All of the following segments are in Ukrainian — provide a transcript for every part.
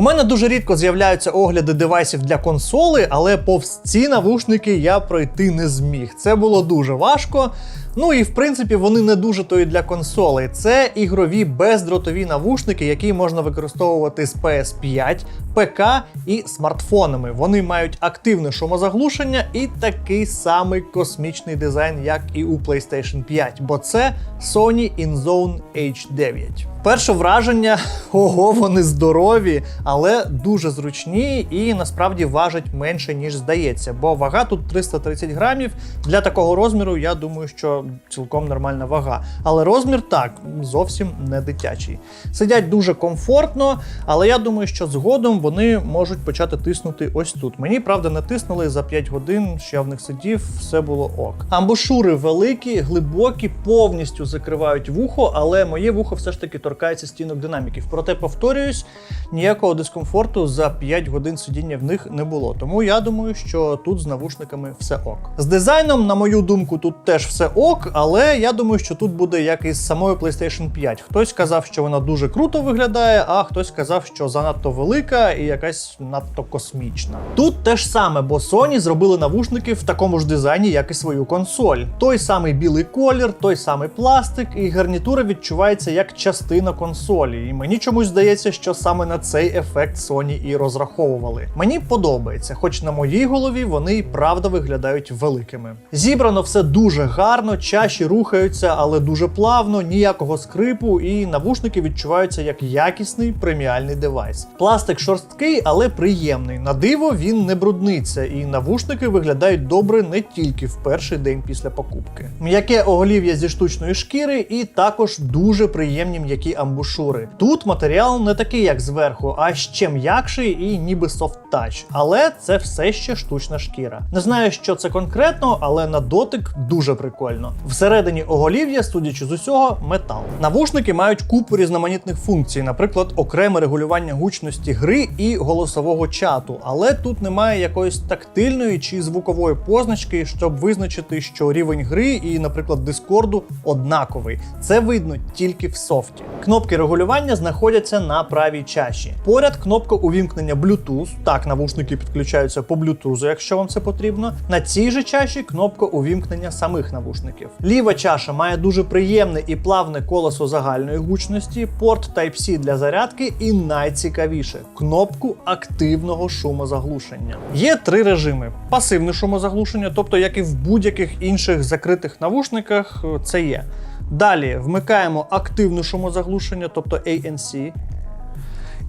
У мене дуже рідко з'являються огляди девайсів для консоли, але повз ці навушники я пройти не зміг. Це було дуже важко. Ну і в принципі вони не дуже то і для консолей. Це ігрові бездротові навушники, які можна використовувати з PS5, ПК і смартфонами. Вони мають активне шумозаглушення і такий самий космічний дизайн, як і у PlayStation 5, бо це Sony InZone H9. Перше враження, ого, вони здорові, але дуже зручні і насправді важать менше, ніж здається. Бо вага тут 330 грамів. Для такого розміру, я думаю, що цілком нормальна вага. Але розмір так, зовсім не дитячий. Сидять дуже комфортно, але я думаю, що згодом вони можуть почати тиснути ось тут. Мені правда не тиснули за 5 годин, що я в них сидів, все було ок. Амбушури великі, глибокі, повністю закривають вухо, але моє вухо все ж таки торкається стінок динаміків. Проте повторююсь, ніякого дискомфорту за 5 годин сидіння в них не було. Тому я думаю, що тут з навушниками все ок. З дизайном, на мою думку, тут теж все ок, але я думаю, що тут буде як і з самою PlayStation 5. Хтось сказав, що вона дуже круто виглядає, а хтось сказав, що занадто велика і якась надто космічна. Тут те ж саме, бо Sony зробили навушники в такому ж дизайні, як і свою консоль. Той самий білий колір, той самий пластик, і гарнітура відчувається як частина консолі. І мені чомусь здається, що саме на цей ефект Sony і розраховували. Мені подобається, хоч на моїй голові вони і правда виглядають великими. Зібрано все дуже гарно, чаші рухаються, але дуже плавно, ніякого скрипу, і навушники відчуваються як якісний преміальний девайс. Пластик шорсткий, але приємний. На диво він не брудниться, і навушники виглядають добре не тільки в перший день після покупки. М'яке оголів'я зі штучної шкіри, і також дуже приємні м'які амбушури. Тут матеріал не такий, як зверху, а ще м'якший і ніби софт-тач. Але це все ще штучна шкіра. Не знаю, що це конкретно, але на дотик дуже прикольно. Всередині оголів'я, судячи з усього, метал. Навушники мають купу різноманітних функцій, наприклад, окреме регулювання гучності гри і голосового чату. Але тут немає якоїсь тактильної чи звукової позначки, щоб визначити, що рівень гри і, наприклад, дискорду однаковий. Це видно тільки в софті. Кнопки регулювання знаходяться на правій чаші. Поряд кнопка увімкнення Bluetooth. Так, навушники підключаються по Bluetooth, якщо вам це потрібно. На цій же чаші кнопка увімкнення самих навушників. Ліва чаша має дуже приємне і плавне колесо загальної гучності, порт Type-C для зарядки і найцікавіше кнопку активного шумозаглушення. Є три режими: пасивне шумозаглушення, тобто як і в будь-яких інших закритих навушниках, це є. Далі вмикаємо активне шумозаглушення, тобто ANC.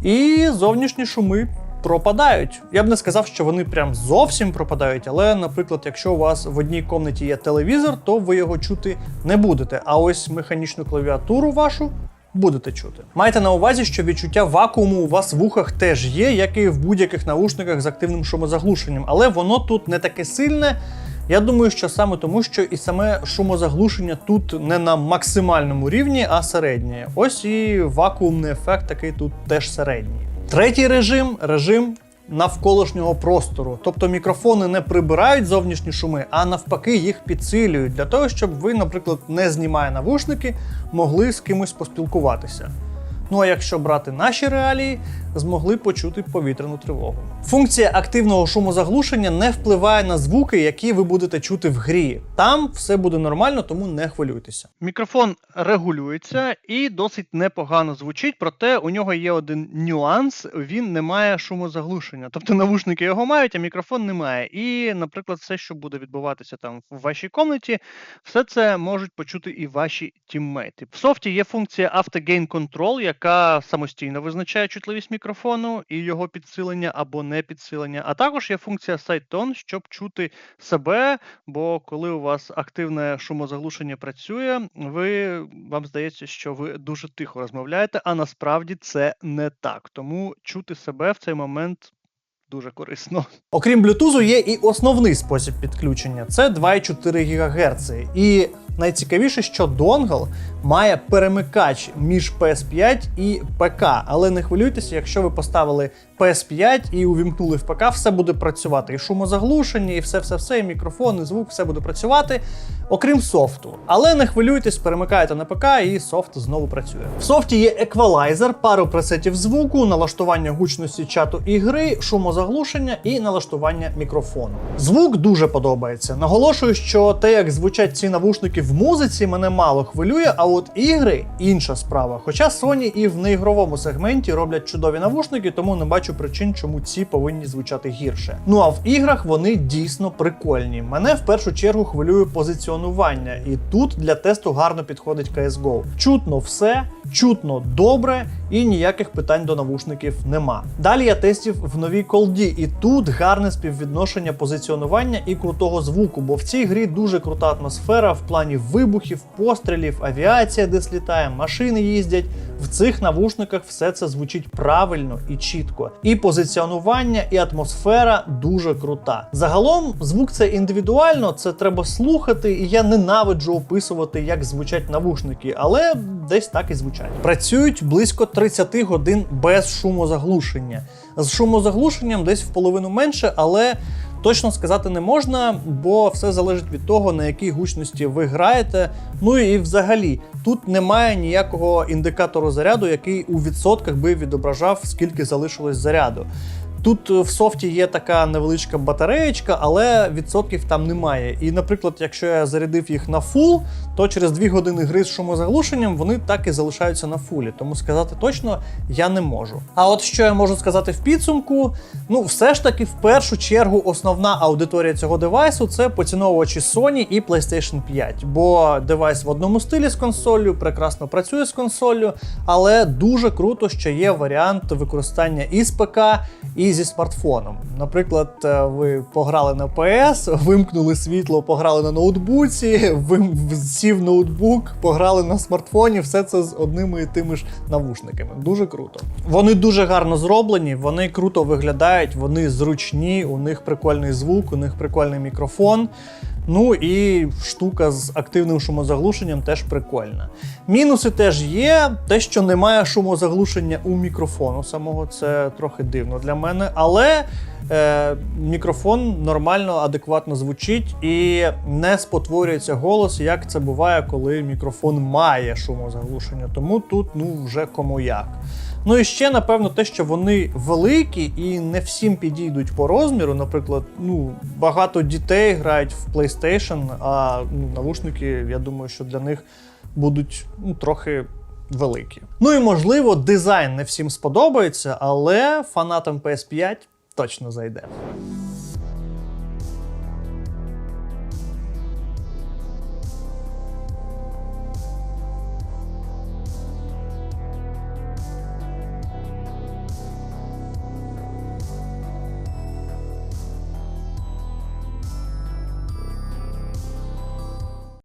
І зовнішні шуми пропадають. Я б не сказав, що вони прям зовсім пропадають, але, наприклад, якщо у вас в одній комнаті є телевізор, то ви його чути не будете. А ось механічну клавіатуру вашу. Будете чути. Майте на увазі, що відчуття вакууму у вас в ухах теж є, як і в будь-яких наушниках з активним шумозаглушенням, але воно тут не таке сильне. Я думаю, що саме тому, що і саме шумозаглушення тут не на максимальному рівні, а середнє. Ось і вакуумний ефект такий тут теж середній. Третій режим режим навколишнього простору. Тобто мікрофони не прибирають зовнішні шуми, а навпаки їх підсилюють для того, щоб ви, наприклад, не знімає навушники, могли з кимось поспілкуватися. Ну а якщо брати наші реалії, змогли почути повітряну тривогу. Функція активного шумозаглушення не впливає на звуки, які ви будете чути в грі. Там все буде нормально, тому не хвилюйтеся. Мікрофон регулюється і досить непогано звучить, проте у нього є один нюанс: він не має шумозаглушення. Тобто навушники його мають, а мікрофон не має. І, наприклад, все, що буде відбуватися там в вашій комнаті, все це можуть почути і ваші тіммейти. В софті є функція Автогейн Control, яка самостійно визначає чутливість мікрофону і його підсилення або не підсилення. А також є функція Side Tone, щоб чути себе. Бо коли у вас активне шумозаглушення працює, ви вам здається, що ви дуже тихо розмовляєте, а насправді це не так. Тому чути себе в цей момент. Дуже корисно. Окрім Bluetooth, є і основний спосіб підключення це 2,4 ГГц. І Найцікавіше, що донгл має перемикач між PS5 і ПК. Але не хвилюйтеся, якщо ви поставили PS5 і увімкнули в ПК, все буде працювати. І шумозаглушення, і все, все, все, і мікрофон, і звук, все буде працювати, окрім софту. Але не хвилюйтесь, перемикаєте на ПК, і софт знову працює. В софті є еквалайзер, пару пресетів звуку, налаштування гучності чату і гри, шумозаглушення і налаштування мікрофону. Звук дуже подобається. Наголошую, що те, як звучать ці навушники в музиці, мене мало хвилює, а от ігри інша справа. Хоча Sony і в неігровому сегменті роблять чудові навушники, тому не бачу причин, чому ці повинні звучати гірше. Ну а в іграх вони дійсно прикольні. Мене в першу чергу хвилює позиціонування, і тут для тесту гарно підходить CSGO. Чутно все, чутно добре, і ніяких питань до навушників нема. Далі я тестів в новій колді, і тут гарне співвідношення позиціонування і крутого звуку, бо в цій грі дуже крута атмосфера в плані вибухів, пострілів, авіація десь літає, машини їздять. В цих навушниках все це звучить правильно і чітко. І позиціонування, і атмосфера дуже крута. Загалом, звук це індивідуально, це треба слухати, і я ненавиджу описувати, як звучать навушники, але десь так і звучать. Працюють близько 30 годин без шумозаглушення. З шумозаглушенням десь в половину менше, але Точно сказати не можна, бо все залежить від того, на якій гучності ви граєте. Ну і взагалі, тут немає ніякого індикатору заряду, який у відсотках би відображав, скільки залишилось заряду. Тут е, в софті є така невеличка батареєчка, але відсотків там немає. І, наприклад, якщо я зарядив їх на фул, то через 2 години гри з шумозаглушенням вони так і залишаються на фулі. Тому сказати точно я не можу. А от що я можу сказати в підсумку, ну все ж таки, в першу чергу, основна аудиторія цього девайсу це поціновувачі Sony і PlayStation 5. Бо девайс в одному стилі з консолью, прекрасно працює з консолью, але дуже круто, що є варіант використання і ПК, і зі смартфоном. Наприклад, е, ви пограли на PS, вимкнули світло, пограли на ноутбуці, вим... сів ноутбук, пограли на смартфоні, все це з одними і тими ж навушниками. Дуже круто. Вони дуже гарно зроблені, вони круто виглядають, вони зручні, у них прикольний звук, у них прикольний мікрофон. Ну і штука з активним шумозаглушенням теж прикольна. Мінуси теж є. Те, що немає шумозаглушення у мікрофону самого, це трохи дивно для мене. Але е, мікрофон нормально, адекватно звучить і не спотворюється голос, як це буває, коли мікрофон має шумозаглушення. Тому тут ну вже кому як. Ну і ще, напевно, те, що вони великі і не всім підійдуть по розміру. Наприклад, ну багато дітей грають в PlayStation, а ну, навушники, я думаю, що для них будуть ну, трохи великі. Ну і можливо, дизайн не всім сподобається, але фанатам PS5 точно зайде.